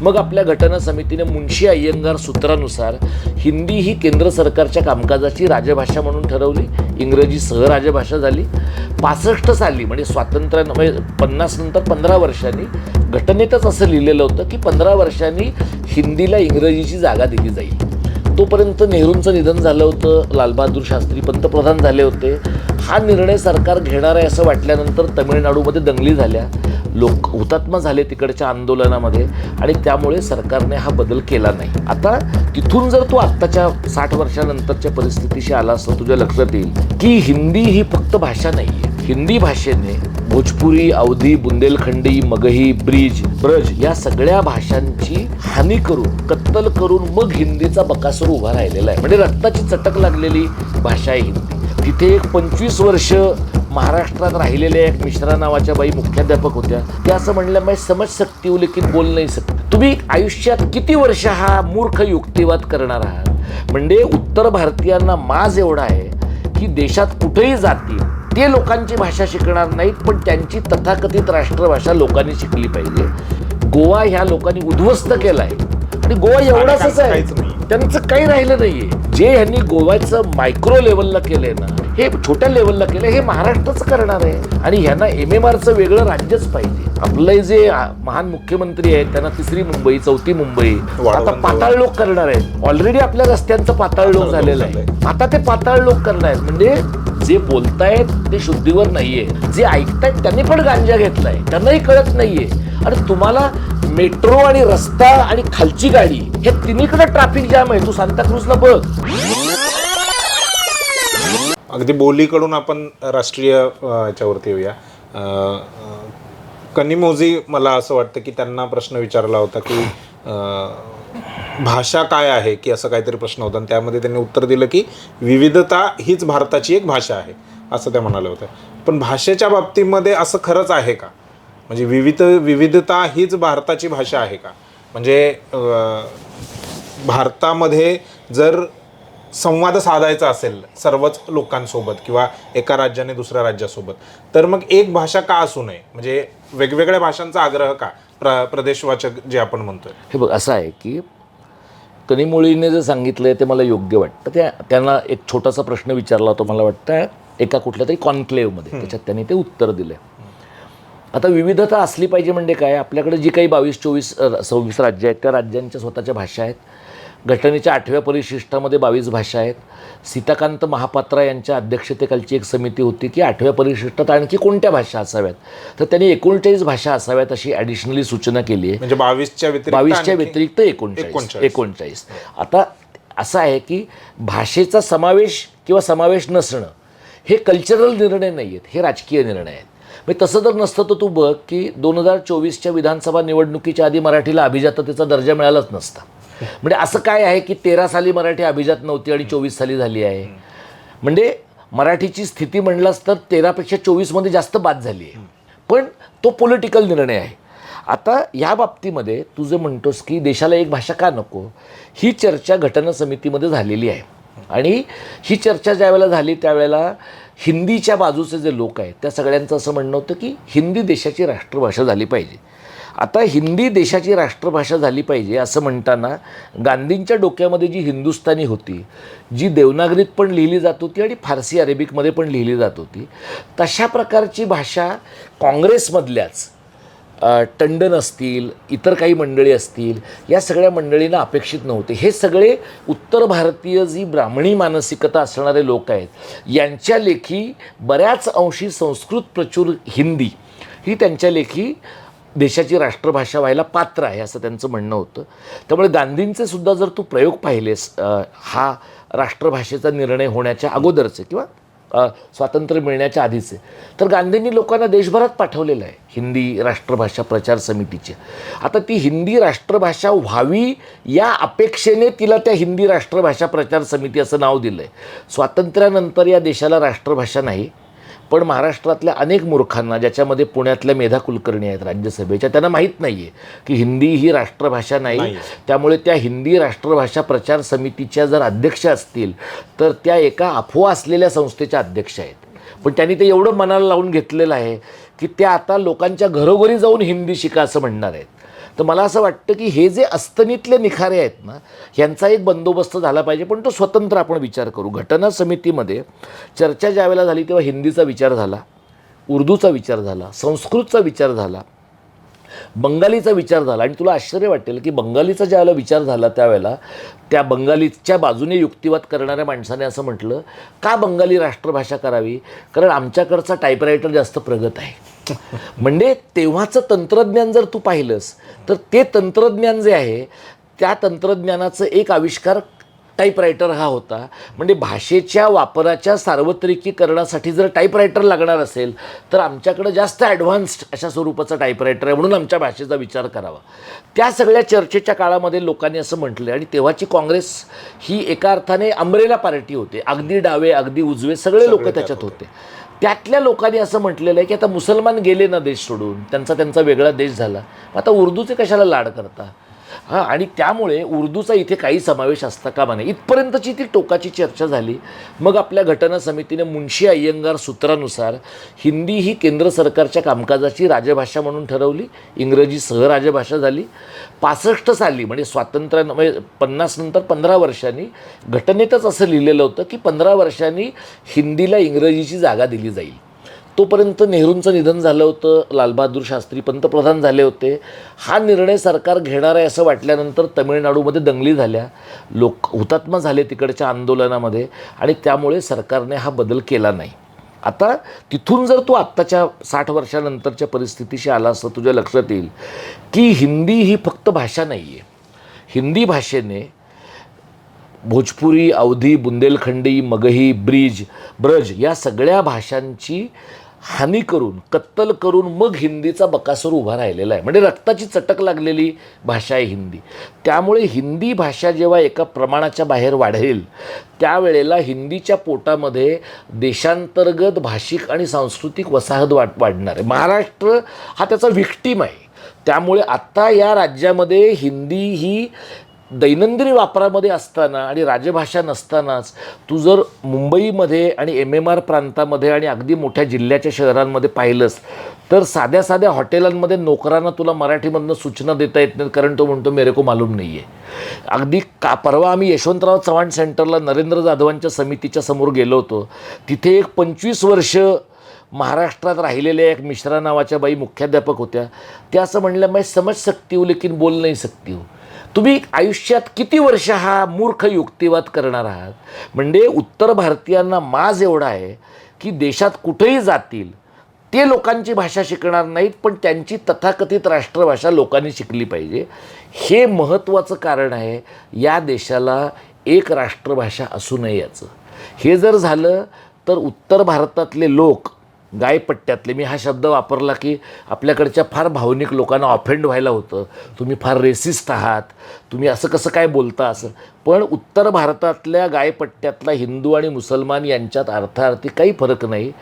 मग आपल्या घटना समितीने मुंशी अय्यंगार सूत्रानुसार हिंदी ही केंद्र सरकारच्या कामकाजाची राजभाषा म्हणून ठरवली इंग्रजी सहराजभाषा झाली. पासष्ट साली म्हणजे स्वातंत्र्य म्हणजे पन्नास नंतर पंधरा वर्षांनी घटनेतच असं लिहिलेलं होतं की पंधरा वर्षांनी हिंदीला इंग्रजीची जागा दिली जाईल. तोपर्यंत नेहरूंचं निधन झालं होतं लालबहादूर शास्त्री पंतप्रधान झाले होते. हा निर्णय सरकार घेणार आहे असं वाटल्यानंतर तमिळनाडूमध्ये दंगली झाल्या. लोक हुतात्मा झाले तिकडच्या आंदोलनामध्ये आणि त्यामुळे सरकारने हा बदल केला नाही. आता तिथून जर तू आत्ताच्या साठ वर्षानंतरच्या परिस्थितीशी आला असं तुझ्या लक्षात येईल की हिंदी ही फक्त भाषा नाही आहे. हिंदी भाषेने भोजपुरी अवधी बुंदेलखंडी मगही ब्रिज ब्रज या सगळ्या भाषांची हानी करून कत्तल करून मग हिंदीचा बकासूर उभा राहिलेला आहे. म्हणजे रक्ताची चटक लागलेली भाषा आहे हिंदी. तिथे एक पंचवीस वर्ष महाराष्ट्रात राहिलेल्या एक मिश्रा नावाच्या बाई मुख्याध्यापक होत्या. त्या असं म्हणल्या मैं समज सकती हूँ लेकिन बोल नाही सकते. तुम्ही आयुष्यात किती वर्ष हा मूर्ख युक्तिवाद करणार आहात? म्हणजे उत्तर भारतीयांना माज एवढा आहे की देशात कुठेही जातील ते लोकांची भाषा शिकणार नाहीत पण त्यांची तथाकथित राष्ट्रभाषा लोकांनी शिकली पाहिजे. गोवा ह्या लोकांनी उद्ध्वस्त केलाय. आणि गोवा एवढाच आहे. त्यांचं काही राहिलं नाहीये. जे ह्यांनी गोव्याचं मायक्रो लेवलला केलंय ना हे छोट्या लेवलला केलंय हे महाराष्ट्रच करणार आहे. आणि ह्यांना एम एम आरचं वेगळं राज्यच पाहिजे. आपले जे महान मुख्यमंत्री आहेत त्यांना तिसरी मुंबई चौथी मुंबई. आता पाताळ लोक करणार आहेत. ऑलरेडी आपल्या रस्त्यांचं पाताळ लोक झालेलं आहे. आता ते पाताळ लोक करणार आहेत. म्हणजे जे बोलतायत ते शुद्धीवर नाहीये. जे ऐकतायत त्यांनी पण गांजा घेतलाय. त्यांनाही कळत नाहीये. आणि तुम्हाला मेट्रो आणि रस्ता आणि खालची गाडी हे तिन्हीकडे ट्रॅफिक जाम आहे. तू सांताक्रूजला बघ. अगदी बोलीकडून आपण राष्ट्रीय याच्यावरती येऊया. कनिमोजी मला असं वाटतं की त्यांना प्रश्न विचारला होता की भाषा काय आहे की असं काहीतरी प्रश्न होता आणि त्यामध्ये त्यांनी उत्तर दिलं की विविधता हीच भारताची एक भाषा आहे असं त्या म्हणाल्या होत्या. पण भाषेच्या बाबतीमध्ये असं खरंच आहे का? म्हणजे विविध विविधता हीच भारताची भाषा आहे का? म्हणजे भारतामध्ये जर संवाद साधायचा असेल सर्वच लोकांसोबत किंवा एका राज्याने दुसऱ्या राज्यासोबत तर मग एक भाषा का असू नये? म्हणजे वेगवेगळ्या भाषांचा आग्रह का प्र प्रदेशवाचक जे आपण म्हणतोय? हे बघ असं आहे की कनिमोळीने जे सांगितलंय ते मला योग्य वाटतं. त्या त्यांना एक छोटासा प्रश्न विचारला होता मला वाटतं एका कुठल्या तरी कॉन्क्लेव्हमध्ये. त्याच्यात त्यांनी ते उत्तर दिलं आता विविधता असली पाहिजे म्हणजे काय? आपल्याकडे जी काही बावीस चोवीस सव्वीस राज्य आहेत त्या राज्यांच्या स्वतःच्या भाषा आहेत. घटनेच्या आठव्या परिशिष्टामध्ये बावीस भाषा आहेत. सीताकांत महापात्रा यांच्या अध्यक्षतेखालची एक समिती होती की आठव्या परिशिष्टात आणखी कोणत्या भाषा असाव्यात? तर त्यांनी एकोणचाळीस भाषा असाव्यात अशी ॲडिशनली सूचना केली आहे. म्हणजे बावीसच्या व्यतिरिक्त बावीसच्या व्यतिरिक्त एकोणचाळीस. एकोणचाळीस. आता असं आहे की भाषेचा समावेश किंवा समावेश नसणं हे कल्चरल निर्णय नाही आहेत हे राजकीय निर्णय आहेत. म्हणजे तसं जर नसतं तर तू बघ की दोन हजार चोवीसच्या विधानसभा निवडणुकीच्या आधी मराठीला अभिजाततेचा दर्जा मिळालाच नसता. म्हणजे असं काय आहे की तेरा साली मराठी अभिजात नव्हती आणि चोवीस साली झाली आहे. म्हणजे मराठीची स्थिती म्हणलास तर तेरापेक्षा चोवीसमध्ये जास्त बाद झाली आहे. पण तो पॉलिटिकल निर्णय आहे. आता या बाबतीमध्ये तू जे म्हणतोस की देशाला एक भाषा का नको ही चर्चा घटना समितीमध्ये झालेली आहे. आणि ही चर्चा ज्यावेळेला झाली त्यावेळेला हिंदीच्या बाजूचे जे लोक आहेत त्या सगळ्यांचं असं म्हणणं होतं की हिंदी देशाची राष्ट्रभाषा झाली पाहिजे. आता हिंदी देशाची राष्ट्रभाषा झाली पाहिजे असं म्हणताना गांधींच्या डोक्यामध्ये जी हिंदुस्थानी होती जी देवनागरीत पण लिहिली जात होती आणि फारसी अरेबिकमध्ये पण लिहिली जात होती तशा प्रकारची भाषा काँग्रेसमधल्याच टंडन असतील इतर काही मंडळी असतील या सगळ्या मंडळींना अपेक्षित नव्हते. हे सगळे उत्तर भारतीय जी ब्राह्मणी मानसिकता असणारे लोक आहेत यांच्या लेखी बऱ्याच अंशी संस्कृत प्रचूर हिंदी ही त्यांच्या लेखी देशाची राष्ट्रभाषा व्हायला पात्र आहे असं त्यांचं म्हणणं होतं. त्यामुळे गांधींचे सुद्धा जर तू प्रयोग पाहिलेस हा राष्ट्रभाषेचा निर्णय होण्याच्या अगोदरचे किंवा स्वातंत्र्य मिळण्याच्या आधीचे तर गांधींनी लोकांना देशभरात पाठवलेलं आहे हिंदी राष्ट्रभाषा प्रचार समितीची. आता ती हिंदी राष्ट्रभाषा व्हावी या अपेक्षेने तिला त्या हिंदी राष्ट्रभाषा प्रचार समिती असं नाव दिलं आहे स्वातंत्र्यानंतर या देशाला राष्ट्रभाषा नाही पण महाराष्ट्रातल्या अनेक मूर्खांना ज्याच्यामध्ये पुण्यातल्या मेधा कुलकर्णी आहेत राज्यसभेच्या त्यांना माहीत नाही आहे की हिंदी ही राष्ट्रभाषा नाही. त्यामुळे त्या हिंदी राष्ट्रभाषा प्रचार समितीच्या जर अध्यक्ष असतील तर त्या एका अफवा असलेल्या संस्थेच्या अध्यक्ष आहेत. पण त्यांनी ते एवढं मनाला लावून घेतलेलं आहे की त्या आता लोकांच्या घरोघरी जाऊन हिंदी शिका असं म्हणणार आहेत. तर मला असं वाटतं की हे जे अस्तनीतले निखारे आहेत ना ह्यांचा एक बंदोबस्त झाला पाहिजे पण तो स्वतंत्र आपण विचार करू. घटना समितीमध्ये चर्चा ज्यावेळेला झाली तेव्हा हिंदीचा विचार झाला उर्दूचा विचार झाला संस्कृतचा विचार झाला बंगालीचा विचार झाला. आणि तुला आश्चर्य वाटेल की बंगालीचा ज्यावेळेला विचार झाला त्यावेळेला त्या बंगालीच्या बाजूने युक्तिवाद करणाऱ्या माणसाने असं म्हटलं का बंगाली राष्ट्रभाषा करावी? कारण आमच्याकडचा टाईपरायटर जास्त प्रगत आहे. म्हणजे तेव्हाचं तंत्रज्ञान जर तू पाहिलंस तर ते तंत्रज्ञान जे आहे त्या तंत्रज्ञानाचं एक आविष्कार टाईपरायटर हा होता. म्हणजे भाषेच्या वापराच्या सार्वत्रिकीकरणासाठी जर टाईपरायटर लागणार असेल तर आमच्याकडं जास्त ॲडव्हान्स्ड अशा स्वरूपाचं टाईपरायटर आहे म्हणून आमच्या भाषेचा विचार करावा. त्या सगळ्या चर्चेच्या काळामध्ये लोकांनी असं म्हटलं आणि तेव्हाची काँग्रेस ही एका अर्थाने अंब्रेला पार्टी होते. अगदी डावे अगदी उजवे सगळे लोक त्याच्यात होते. त्यातल्या लोकांनी असं म्हटलेलं आहे की आता मुसलमान गेले ना देश सोडून त्यांचा त्यांचा वेगळा देश झाला. आता उर्दूचे कशाला लाड करता? हां आणि त्यामुळे उर्दूचा इथे काही समावेश असता कामा नये. इथपर्यंतची ती टोकाची चर्चा झाली. मग आपल्या घटना समितीने मुंशी अय्यंगार सूत्रानुसार हिंदी ही केंद्र सरकारच्या कामकाजाची राजभाषा म्हणून ठरवली. इंग्रजी सहराजभाषा झाली. पासष्ट साली म्हणजे स्वातंत्र्या म्हणजे पन्नास नंतर पंधरा वर्षांनी घटनेतच असं लिहिलेलं होतं की पंधरा वर्षांनी हिंदीला इंग्रजीची जागा दिली जाईल. तोपर्यंत नेहरूंचं निधन झालं होतं लालबहादूर शास्त्री पंतप्रधान झाले होते. हा निर्णय सरकार घेणार आहे असं वाटल्यानंतर तमिळनाडूमध्ये दंगली झाल्या. लोक हुतात्मा झाले तिकडच्या आंदोलनामध्ये आणि त्यामुळे सरकारने हा बदल केला नाही. आता तिथून जर तू आत्ताच्या साठ वर्षानंतरच्या परिस्थितीशी आला असं तुझ्या लक्षात येईल की हिंदी ही फक्त भाषा नाही आहे हिंदी भाषेने भोजपुरी अवधी बुंदेलखंडी मगही ब्रिज ब्रज या सगळ्या भाषांची हानी करून कत्तल करून मग हिंदीचा बकासूर उभा राहिलेला आहे. म्हणजे रक्ताची चटक लागलेली भाषा आहे हिंदी. त्यामुळे हिंदी भाषा जेव्हा एका प्रमाणाच्या बाहेर वाढेल त्यावेळेला हिंदीच्या पोटामध्ये देशांतर्गत भाषिक आणि सांस्कृतिक वसाहत वाट वाढणार आहे. महाराष्ट्र हा त्याचा विक्टीम आहे. त्यामुळे आत्ता या राज्यामध्ये हिंदी ही दैनंदिन वापरामध्ये असताना आणि राजभाषा नसतानाच तू जर मुंबईमध्ये आणि एम एम आर प्रांतामध्ये आणि अगदी मोठ्या जिल्ह्याच्या शहरांमध्ये पाहिलंस तर साध्या साध्या हॉटेलांमध्ये नोकरांना तुला मराठीमधनं सूचना देता येत नाहीत कारण तो म्हणतो मेरे को मालूम नाही आहे अगदी का परवा आम्ही यशवंतराव चव्हाण सेंटरला नरेंद्र जाधवांच्या समितीच्या समोर गेलो होतो. तिथे एक पंचवीस वर्ष महाराष्ट्रात राहिलेल्या एक मिश्रा नावाच्या बाई मुख्याध्यापक होत्या. त्या असं म्हणल्या मी समज सकती हूँ लेकिन बोल नाही सकती हूँ. तुम्ही आयुष्यात किती वर्ष हा मूर्ख युक्तिवाद करणार आहात? म्हणजे उत्तर भारतीयांना माज एवढा आहे की देशात कुठेही जातील ते लोकांची भाषा शिकणार नाहीत पण त्यांची तथाकथित राष्ट्रभाषा लोकांनी शिकली पाहिजे. हे महत्त्वाचं कारण आहे या देशाला एक राष्ट्रभाषा असू नये याचं. हे जर झालं तर उत्तर भारतातले लोक गायपट्ट्यातले. मी हा शब्द वापरला की आपल्याकडच्या फार भावनिक लोकांना ऑफेंड व्हायला होतं. तुम्ही फार रेसिस्ट आहात. तुम्ही असं कसं काय बोलता असं. पण उत्तर भारतातल्या गायपट्ट्यातला हिंदू आणि मुसलमान यांच्यात अर्थार्थी काही फरक नाही.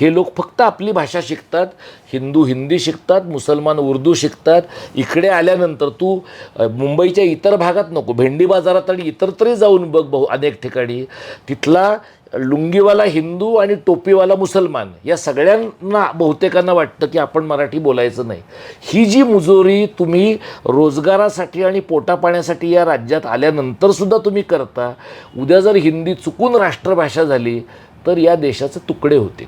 हे लोक फक्त आपली भाषा शिकतात. हिंदू हिंदी शिकतात मुसलमान उर्दू शिकतात. इकडे आल्यानंतर तू मुंबईच्या इतर भागात नको. भेंडी बाजारात आणि इतर तरी जाऊन बघ बहु अनेक ठिकाणी. तिथला लुंगीवाला हिंदू आणि टोपीवाला मुसलमान या सगळ्यांना बहुतेकांना वाटतं की आपण मराठी बोलायचं नाही. ही जी मुजोरी तुम्ही रोजगारासाठी आणि पोटापाण्यासाठी या राज्यात आल्यानंतर सुद्धा तुम्ही करता उद्या जर हिंदी चुकून राष्ट्रभाषा झाली तर या देशाचे तुकडे होतील.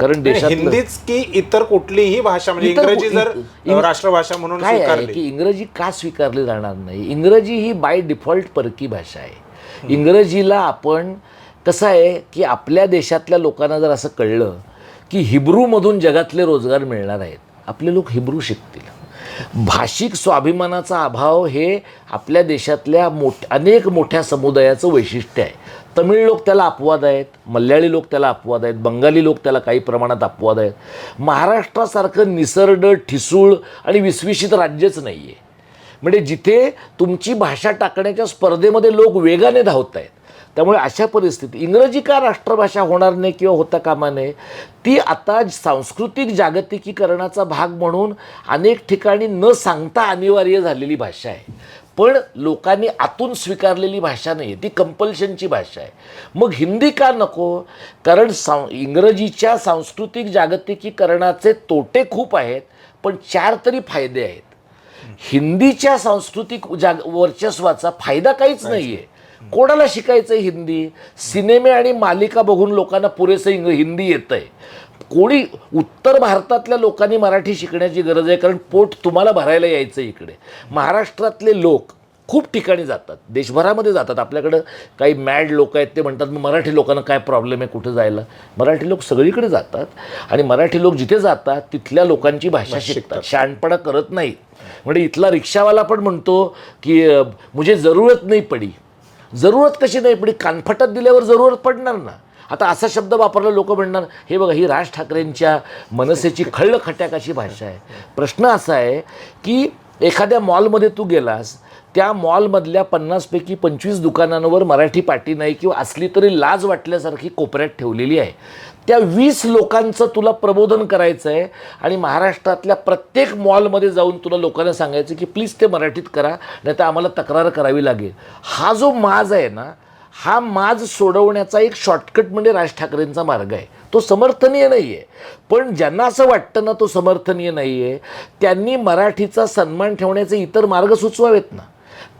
कारण देशात हिंदीच की इतर कुठलीही भाषा म्हणजे इंग्रजी जर राष्ट्रभाषा म्हणून काय आहे की इंग्रजी का स्वीकारली जाणार नाही? इंग्रजी ही बाय डिफॉल्ट परकी भाषा आहे. इंग्रजीला आपण कसं आहे की आपल्या देशातल्या लोकांना जर असं कळलं की हिब्रूमधून जगातले रोजगार मिळणार आहेत आपले लोक हिब्रू शिकतील. भाषिक स्वाभिमानाचा अभाव हे आपल्या देशातल्या मोठ अनेक मोठ्या समुदायाचं वैशिष्ट्य आहे. तमिळ लोक त्याला अपवाद आहेत मल्याळी लोक त्याला अपवाद आहेत बंगाली लोक त्याला काही प्रमाणात अपवाद आहेत. महाराष्ट्रासारखं निसर्ड ठिसूळ आणि विस्विशित राज्यच नाही आहे म्हणजे जिथे तुमची भाषा टाकण्याच्या स्पर्धेमध्ये लोक वेगाने धावत आहेत त्यामुळे अशा परिस्थिती इंग्रजी का राष्ट्रभाषा होणार नाही किंवा होता कामा नये ती आता सांस्कृतिक जागतिकीकरणाचा भाग म्हणून अनेक ठिकाणी न सांगता अनिवार्य झालेली भाषा आहे. पण लोकांनी आतून स्वीकारलेली भाषा नाही आहे ती कंपल्शनची भाषा आहे. मग हिंदी का नको? कारण सां इंग्रजीच्या सांस्कृतिक जागतिकीकरणाचे तोटे खूप आहेत पण चार तरी फायदे आहेत. हिंदीच्या सांस्कृतिक जाग वर्चस्वाचा फायदा काहीच नाहीये. कोणाला शिकायचं हिंदी? सिनेमे आणि मालिका बघून लोकांना पुरेसं इंग हिंदी येतं आहे कोणी उत्तर भारतातल्या लोकांनी मराठी शिकण्याची गरज आहे? कारण पोट तुम्हाला भरायला यायचं इकडे. महाराष्ट्रातले लोक खूप ठिकाणी जातात. देशभरामध्ये जातात. आपल्याकडं काही मॅड लोक आहेत ते म्हणतात मग मराठी लोकांना काय प्रॉब्लेम आहे कुठं जायला? मराठी लोक सगळीकडे जातात. आणि मराठी लोक जिथे जातात तिथल्या लोकांची भाषा शिकतात. शहाणपणा करत नाहीत. म्हणजे इथला रिक्षावाला पण म्हणतो की मुझे जरूरत नाही पडी. जरूरत कशी नाही पण कानफटात दिल्यावर जरूरत पडणार ना. आता असा शब्द वापरला लोक म्हणणार हे बघा ही राज ठाकरेंच्या मनसेची खळ्ळ अशी भाषा आहे. प्रश्न असा आहे की एखाद्या मॉलमध्ये तू गेलास त्या मॉलमधल्या पन्नासपैकी पंचवीस दुकानांवर मराठी पाटी नाही किंवा असली तरी लाज वाटल्यासारखी कोपऱ्यात ठेवलेली आहे. त्या वीस लोकांचं तुला प्रबोधन करायचं आहे आणि महाराष्ट्रातल्या प्रत्येक मॉलमध्ये जाऊन तुला लोकांना सांगायचं की प्लीज ते मराठीत करा नाही तर आम्हाला तक्रार करावी लागेल. हा जो माज आहे ना हा माज सोडवण्याचा एक शॉर्टकट म्हणजे राज ठाकरेंचा मार्ग आहे. तो समर्थनीय नाही आहे पण ज्यांना असं वाटतं ना तो समर्थनीय नाही आहे त्यांनी मराठीचा सन्मान ठेवण्याचे इतर मार्ग सुचवावेत ना.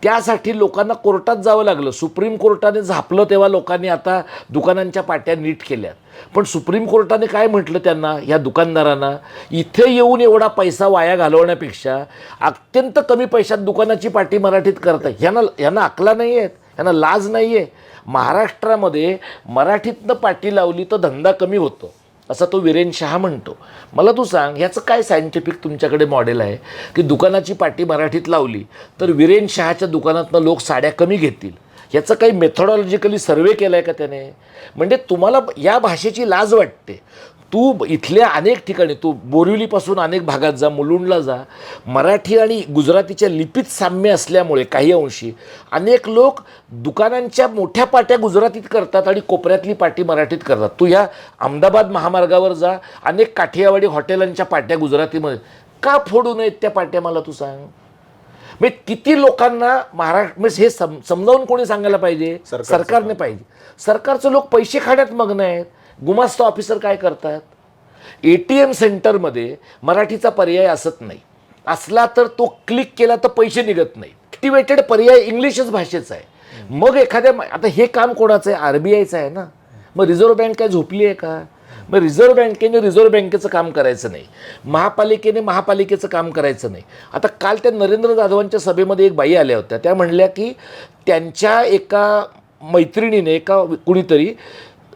त्यासाठी लोकांना कोर्टात जावं लागलं. सुप्रीम कोर्टाने झापलं तेव्हा लोकांनी आता दुकानांच्या पाट्या नीट केल्यात. पण सुप्रीम कोर्टाने काय म्हटलं त्यांना ह्या दुकानदारांना? इथे येऊन एवढा पैसा वाया घालवण्यापेक्षा अत्यंत कमी पैशात दुकानाची पाटी मराठीत करता ह्यांना ह्यांना अकला नाही आहेत ह्यांना लाज नाही आहे महाराष्ट्रामध्ये मराठीतनं पाटी लावली तर धंदा कमी होतो. असा तो वीरेन शहा म्हणतो. मला तू सांग ह्याचं काय सायंटिफिक तुमच्याकडे मॉडेल आहे? की दुकानाची पाटी मराठीत लावली तर वीरेन शहाच्या दुकानातनं लोक साड्या कमी घेतील. याचं काही मेथॉडॉलॉजिकली सर्वे केला आहे का त्याने? म्हणजे तुम्हाला या भाषेची लाज वाटते. तू इथल्या अनेक ठिकाणी तू बोरिवलीपासून अनेक भागात जा मुलुंडला जा. मराठी आणि गुजरातीच्या लिपीत साम्य असल्यामुळे काही अंशी अनेक लोक दुकानांच्या मोठ्या पाट्या गुजरातीत करतात आणि कोपऱ्यातली पाटी मराठीत करतात. तू ह्या अहमदाबाद महामार्गावर जा अनेक काठियावाडी हॉटेलांच्या पाट्या गुजरातीमध्ये. का फोडू नयेत त्या पाट्या मला तू सांग? म्हणजे किती लोकांना महाराष्ट्र म्हणजे हे सम समजावून कोणी सांगायला पाहिजे? सरकारने पाहिजे. सरकारचे लोक पैसे खाण्यात मग्न आहेत. गुमास्ता ऑफिसर काय करतात? ए टी एम सेंटरमध्ये मराठीचा पर्याय असत नाही. असला तर तो क्लिक केला तर पैसे निघत नाही ॲक्टिवेटेड पर्याय इंग्लिशच भाषेचा आहे. मग एखाद्या आता हे काम कोणाचं आहे? आर बी आयचं आहे ना? मग रिझर्व्ह बँक काय झोपली आहे का? मग रिझर्व्ह बँकेने रिझर्व्ह बँकेचं काम करायचं नाही. महापालिकेने महापालिकेचं काम करायचं नाही. आता काल त्या नरेंद्र जाधवांच्या सभेमध्ये एक बाई आल्या होत्या. त्या म्हणल्या की त्यांच्या एका मैत्रिणीने एका कुणीतरी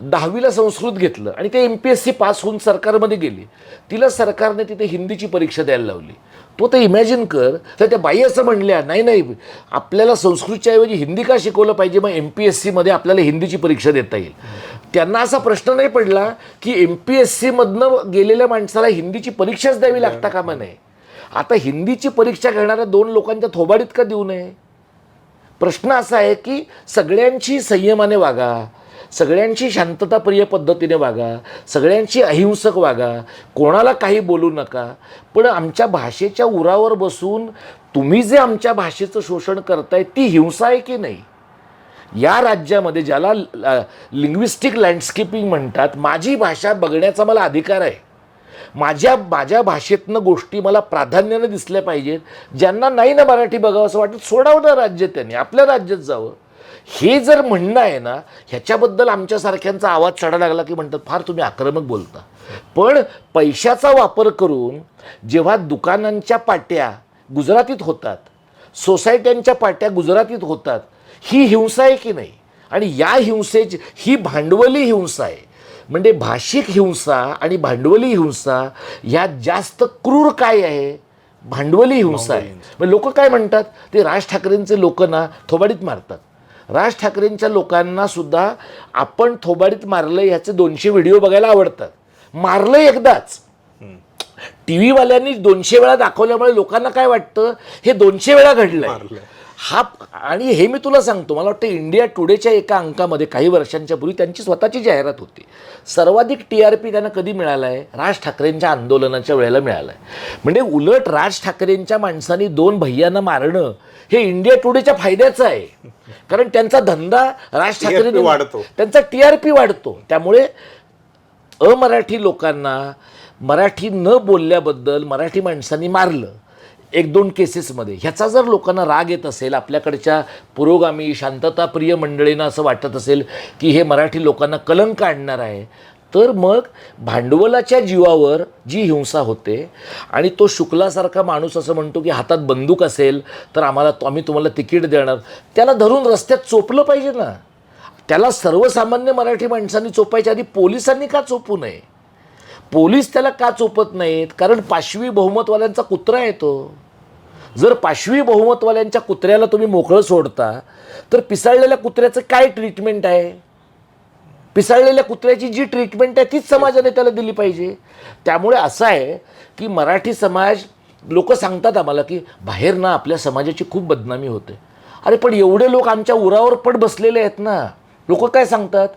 दहावीला संस्कृत घेतलं आणि ते M P S C pass होऊन सरकारमध्ये गेली. तिला सरकारने तिथे हिंदीची परीक्षा द्यायला लावली. तो तर इमॅजिन कर तर त्या बाई असं म्हणल्या नाही नाही आपल्याला संस्कृतच्या ऐवजी हिंदी का शिकवलं पाहिजे? मग एम पी एस सीमध्ये आपल्याला हिंदीची परीक्षा देता येईल. त्यांना असा प्रश्न नाही पडला की एम पी एस सीमधनं गेलेल्या माणसाला हिंदीची परीक्षाच द्यावी लागता कामा नये. आता हिंदीची परीक्षा घेणाऱ्या दोन लोकांच्या थोबाडीत का देऊ नये? प्रश्न असा आहे की सगळ्यांची संयमाने वागा सगळ्यांची शांतताप्रिय पद्धतीने वागा सगळ्यांची अहिंसक वागा कोणाला काही बोलू नका पण आमच्या भाषेच्या उरावर बसून तुम्ही जे आमच्या भाषेचं शोषण करताय ती हिंसा आहे की नाही? या राज्यामध्ये ज्याला लिंग्विस्टिक लँडस्केपिंग म्हणतात माझी भाषा बघण्याचा मला अधिकार आहे. माझ्या माझ्या भाषेतनं गोष्टी मला प्राधान्यानं दिसल्या पाहिजेत ज्यांना नाही ना मराठी बघावं असं वाटत सोडावं ना राज्य त्यांनी आपल्या राज्यात जावं. हे जर म्हणणं आहे ना ह्याच्याबद्दल आमच्यासारख्यांचा आवाज चढा लागला की म्हणतात फार तुम्ही आक्रमक बोलता. पण पैशाचा वापर करून जेव्हा दुकानांच्या पाट्या गुजरातीत होतात सोसायट्यांच्या पाट्या गुजरातीत होतात ही हिंसा आहे की नाही? आणि या हिंसेची ही भांडवली हिंसा आहे. म्हणजे भाषिक हिंसा आणि भांडवली हिंसा ह्यात जास्त क्रूर काय आहे? भांडवली हिंसा आहे. म्हणजे लोक काय म्हणतात? ते राज ठाकरेंचे लोक ना थोबाडीत मारतात. राज ठाकरेंच्या लोकांना सुद्धा आपण थोबाडीत मारलं ह्याचे दोनशे व्हिडिओ बघायला आवडतात. मारलं एकदाच. टी व्हीवाल्यांनी दोनशे वेळा दाखवल्यामुळे लोकांना काय वाटतं? हे दोनशे वेळा घडलंय. हा आणि हे मी तुला सांगतो मला वाटतं इंडिया टुडेच्या एका अंकामध्ये काही वर्षांच्या पूर्वी त्यांची स्वतःची जाहिरात होती. सर्वाधिक टी आर पी त्यांना कधी मिळाला आहे राज ठाकरेंच्या आंदोलनाच्या वेळेला मिळालं आहे म्हणजे उलट राज ठाकरेंच्या माणसांनी दोन भैयांना मारणं हे इंडिया टुडेच्या फायद्याचं आहे. कारण त्यांचा धंदा राज ठाकरे वाढतो. त्यांचा टी आर पी वाढतो. त्यामुळे अमराठी लोकांना मराठी न बोलल्याबद्दल मराठी माणसांनी मारलं. एक दोन केसेसमध्ये. ह्याचा जर लोकांना राग येत असेल आपल्याकडच्या पुरोगामी शांतताप्रिय मंडळींना असं वाटत असेल की हे मराठी लोकांना कलंक आणणार आहे तर मग भांडवलाच्या जीवावर जी हिंसा होते आणि तो शुक्लासारखा माणूस असं म्हणतो की हातात बंदूक असेल तर आम्हाला आम्ही तुम्हाला तिकीट देणार. त्याला धरून रस्त्यात चोपलं पाहिजे ना. त्याला सर्वसामान्य मराठी माणसांनी चोपायच्या आधी पोलिसांनी का चोपू नये? पोलीस त्याला का चोपत नाहीत? कारण पाशवी बहुमतवाल्यांचा कुत्रा येतो. जर पाशवी बहुमतवाल्यांच्या कुत्र्याला तुम्ही मोकळं सोडता तर पिसाळलेल्या कुत्र्याचं काय ट्रीटमेंट आहे? पिसाळलेल्या कुत्र्याची जी ट्रीटमेंट आहे तीच समाजाने त्याला दिली पाहिजे. त्यामुळे असं आहे की मराठी समाज लोक सांगतात आम्हाला की बाहेर ना आपल्या समाजाची खूप बदनामी होते. अरे पण एवढे लोक आमच्या उरावर पण बसलेले आहेत ना. लोक काय सांगतात?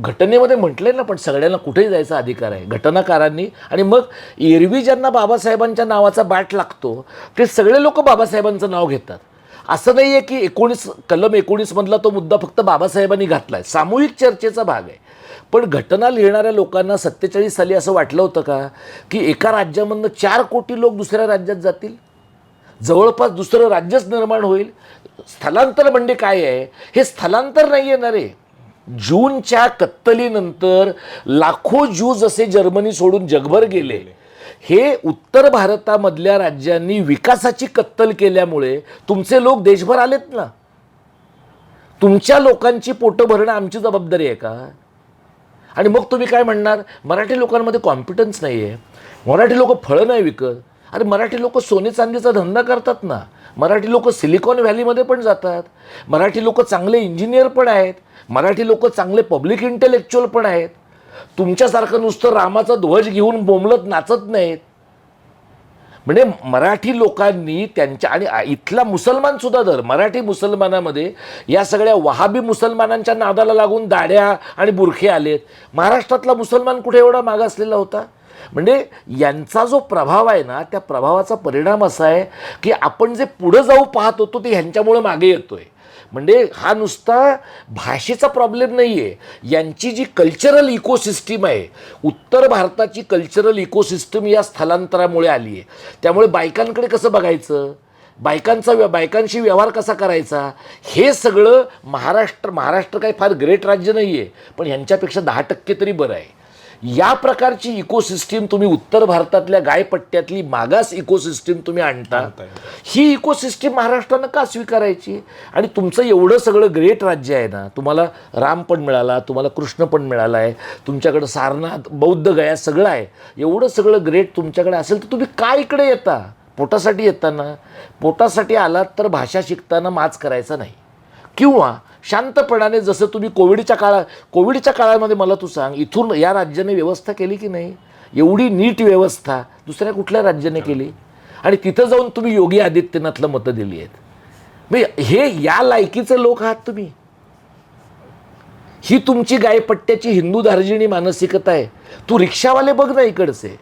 घटनेमध्ये म्हटले ना पण सगळ्यांना कुठेही जायचा अधिकार आहे. घटनाकारांनी आणि मग एरवी ज्यांना बाबासाहेबांच्या नावाचा बाट लागतो ते सगळे लोक बाबासाहेबांचं नाव घेतात. असं नाही आहे की एकोणीस कलम एकोणीसमधला तो मुद्दा फक्त बाबासाहेबांनी घातला आहे सामूहिक चर्चेचा भाग आहे. पण घटना लिहिणाऱ्या लोकांना सत्तेचाळीस साली असं वाटलं होतं का की एका राज्यामधनं चार कोटी लोक दुसऱ्या राज्यात जातील? जवळपास दुसरं राज्यच निर्माण होईल. स्थलांतर म्हणजे काय आहे? हे स्थलांतर नाही येणार आहे. जूनच्या कत्तलीनंतर लाखो ज्यू जसे जर्मनी सोडून जगभर गेले. हे उत्तर भारतामधल्या राज्यांनी विकासाची कत्तल केल्यामुळे तुमचे लोक देशभर आलेत ना? तुमच्या लोकांची पोटं भरणं आमची जबाबदारी आहे का? आणि मग तुम्ही काय म्हणणार? मराठी लोकांमध्ये कॉन्फिडन्स नाही आहे मराठी लोक फळं नाही विकत. अरे मराठी लोक सोने चांदीचा धंदा करतात ना? मराठी लोक सिलिकॉन व्हॅलीमध्ये पण जातात. मराठी लोक चांगले इंजिनियर पण आहेत. मराठी लोक चांगले पब्लिक इंटेलेक्च्युअल पण आहेत. तुमच्यासारखं नुसतं रामाचा ध्वज घेऊन बोंबलत नाचत नाहीत. म्हणजे मराठी लोकांनी त्यांच्या आणि इथला मुसलमान सुद्धा धर मराठी मुसलमानामध्ये या सगळ्या वहाबी मुसलमानांच्या नादाला लागून दाड्या आणि बुरखे आलेत. महाराष्ट्रातला मुसलमान कुठे एवढा मागासलेला होता? म्हणजे यांचा जो प्रभाव आहे ना त्या प्रभावाचा परिणाम असा आहे की आपण जे पुढं जाऊ पाहत होतो ते ह्यांच्यामुळे मागे येतोय. म्हणजे हा नुसता भाषेचा प्रॉब्लेम नाही आहे यांची जी कल्चरल इकोसिस्टीम आहे उत्तर भारताची कल्चरल इकोसिस्टम या स्थलांतरामुळे आली आहे. त्यामुळे बायकांकडे कसं बघायचं? बायकांचा व्य बायकांशी व्यवहार कसा करायचा? हे सगळं महाराष्ट्र महाराष्ट्र काही फार ग्रेट राज्य नाही आहे पण ह्यांच्यापेक्षा दहा टक्के तरी बरं आहे. या प्रकारची इकोसिस्टीम तुम्ही उत्तर भारतातल्या गायपट्ट्यातली मागास इकोसिस्टीम तुम्ही आणता. ही इकोसिस्टीम महाराष्ट्रानं का स्वीकारायची? आणि तुमचं एवढं सगळं ग्रेट राज्य आहे ना तुम्हाला राम पण मिळाला तुम्हाला कृष्ण पण मिळाला आहे तुमच्याकडं सारनाथ बौद्ध गया सगळं आहे. एवढं सगळं ग्रेट तुमच्याकडे असेल तर तुम्ही का इकडे येता? पोटासाठी येताना? पोटासाठी आलात तर भाषा शिकताना माच करायचा नाही. किंवा शांतपणाने जसं तुम्ही कोविडच्या काळात कोविडच्या काळामध्ये मला तू सांग इथून या राज्याने व्यवस्था केली की नाही? एवढी नीट व्यवस्था दुसऱ्या कुठल्या राज्याने केली? आणि तिथं जाऊन तुम्ही योगी आदित्यनाथला मतं दिली आहेत. म्हणजे हे या लायकीचे लोक आहात तुम्ही. ही तुमची गायपट्ट्याची हिंदू धार्जिणी मानसिकता आहे. तू रिक्षावाले बघ ना इकडचे.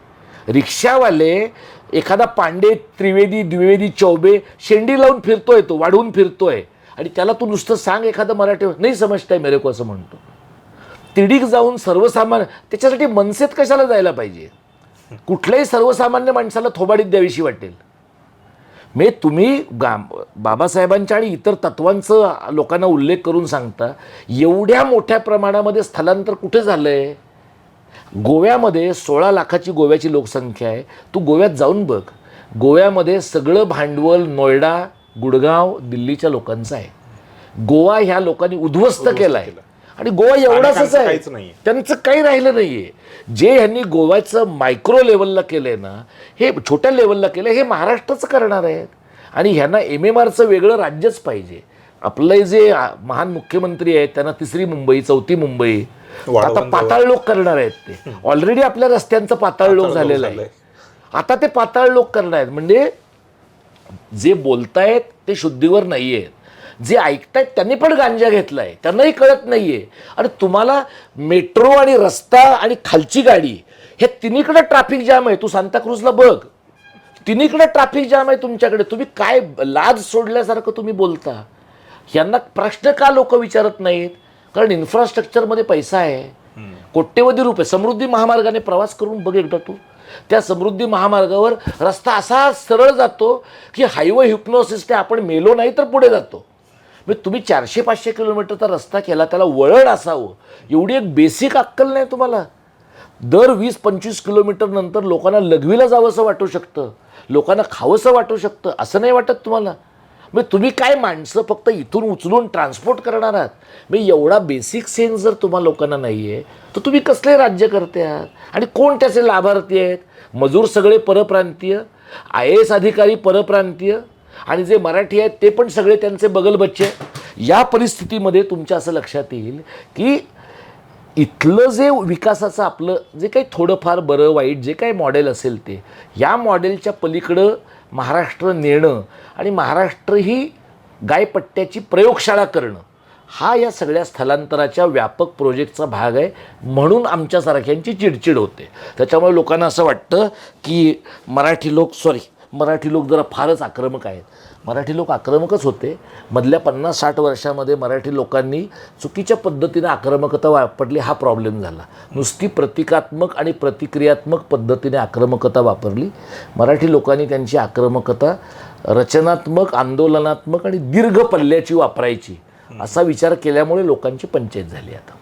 रिक्षावाले एखादा पांडे त्रिवेदी द्विवेदी चौबे शेंडी लावून फिरतोय तो वाढवून फिरतोय. आणि त्याला तू नुसतं सांग एखादं मराठी नाही समजताय मेरे को असं म्हणतो. तिडीक जाऊन सर्वसामान्य त्याच्यासाठी मनसेत कशाला जायला पाहिजे? कुठल्याही सर्वसामान्य माणसाला थोबाडीत द्यावीशी वाटेल. मे तुम्ही गा बाबासाहेबांच्या आणि इतर तत्वांचं लोकांना उल्लेख करून सांगता एवढ्या मोठ्या प्रमाणामध्ये स्थलांतर कुठे झालं आहे गोव्यामध्ये सोळा लाखाची गोव्याची लोकसंख्या आहे. तू गोव्यात जाऊन बघ. गोव्यामध्ये सगळं भांडवल नोयडा गुडगाव दिल्लीच्या लोकांचं आहे. गोवा ह्या लोकांनी उद्ध्वस्त केला. आहे. आणि गोवा एवढाच आहे. त्यांचं काही राहिलं नाहीये. जे ह्यांनी गोव्याचं मायक्रो लेवलला केलंय ना हे छोट्या लेवलला केलं हे महाराष्ट्राचं करणार आहेत. आणि ह्यांना एम एम आरचं वेगळं राज्यच पाहिजे. आपले जे महान मुख्यमंत्री आहेत त्यांना तिसरी मुंबई चौथी मुंबई. आता पाताळ लोक करणार आहेत ते. ऑलरेडी आपल्या रस्त्यांचं पाताळ लोक झालेलं आहे. आता ते पाताळ लोक करणार आहेत. म्हणजे जे बोलतायत ते शुद्धीवर नाही आहेत जे ऐकतायत त्यांनी पण गांजा घेतलाय. त्यांनाही कळत नाहीये. आणि तुम्हाला मेट्रो आणि रस्ता आणि खालची गाडी हे तिन्हीकडे ट्रॅफिक जाम आहे. तू सांताक्रूजला बघ. तिन्हीकडे ट्रॅफिक जाम आहे तुमच्याकडे. तुम्ही काय लाज सोडल्यासारखं तुम्ही बोलता? यांना प्रश्न का लोक विचारत नाहीत? कारण इन्फ्रास्ट्रक्चरमध्ये पैसा आहे. कोट्यवधी रुपये समृद्धी महामार्गाने प्रवास करून बघ एकदा तू. त्या समृद्धी महामार्गावर रस्ता असा सरळ जातो की हायवे हिप्नोसिसने आपण मेलो नाही तर पुढे जातो. म्हणजे तुम्ही चारशे पाचशे किलोमीटरचा रस्ता केला त्याला वळण असावं. एवढी एक बेसिक अक्कल नाही तुम्हाला. दर वीस पंचवीस किलोमीटर नंतर लोकांना लघवीला जावंसं वाटू शकतं. लोकांना खावंसं वाटू शकतं. असं नाही वाटत तुम्हाला. मग तुम्ही काय माणसं फक्त इथून उचलून ट्रान्सपोर्ट करणार आहात? मग एवढा बेसिक सेन्स जर तुम्हा लोकांना नाही आहे तर तुम्ही कसले राज्य करते आहात? आणि कोण त्याचे लाभार्थी आहेत? मजूर सगळे परप्रांतीय आय एस अधिकारी परप्रांतीय आणि जे मराठी आहेत ते पण सगळे त्यांचे बगलबच्चे. बच्चे या परिस्थितीमध्ये तुमच्या असं लक्षात येईल की इथलं जे विकासाचं आपलं जे काही थोडंफार बरं वाईट जे काही मॉडेल असेल ते या मॉडेलच्या पलीकडं महाराष्ट्र नेणं आणि महाराष्ट्र ही गायपट्ट्याची प्रयोगशाळा करणं हा या सगळ्या स्थलांतराच्या व्यापक प्रोजेक्टचा भाग आहे म्हणून आमच्यासारख्यांची चिडचिड होते. त्याच्यामुळे लोकांना असं वाटतं की मराठी लोक सॉरी मराठी लोक जरा फारच आक्रमक आहेत. मराठी लोक आक्रमकच होते. मधल्या पन्नास साठ वर्षामध्ये मराठी लोकांनी चुकीच्या पद्धतीने आक्रमकता वापरली हा प्रॉब्लेम झाला. नुसती प्रतिकात्मक आणि प्रतिक्रियात्मक पद्धतीने आक्रमकता वापरली. मराठी लोकांनी त्यांची आक्रमकता रचनात्मक आंदोलनात्मक आणि दीर्घ पल्ल्याची वापरायची असा विचार केल्यामुळे लोकांची पंचायत झाली आता.